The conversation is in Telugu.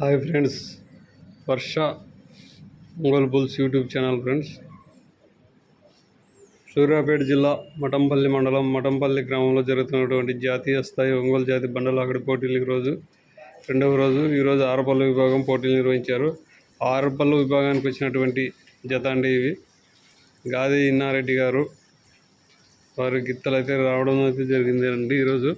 Hi friends Varsha Ongole bulls YouTube channel friends. Suryapet జిల్లా మఠంపల్లి మండలం మఠంపల్లి గ్రామంలో జరుగుతున్నటువంటి జాతీయ స్థాయి ఒంగోలు జాతి బండలాగడి పోటీలకు రోజు రెండవ రోజు ఈరోజు ఆరపల్లి విభాగం పోటీలు నిర్వహించారు. ఆ ఆరపల్లి విభాగానికి వచ్చినటువంటి జత అండి ఇవి. గాది ఇన్నారెడ్డి గారు వారి గిత్తలు అయితే రావడం అయితే జరిగింది అండి ఈరోజు.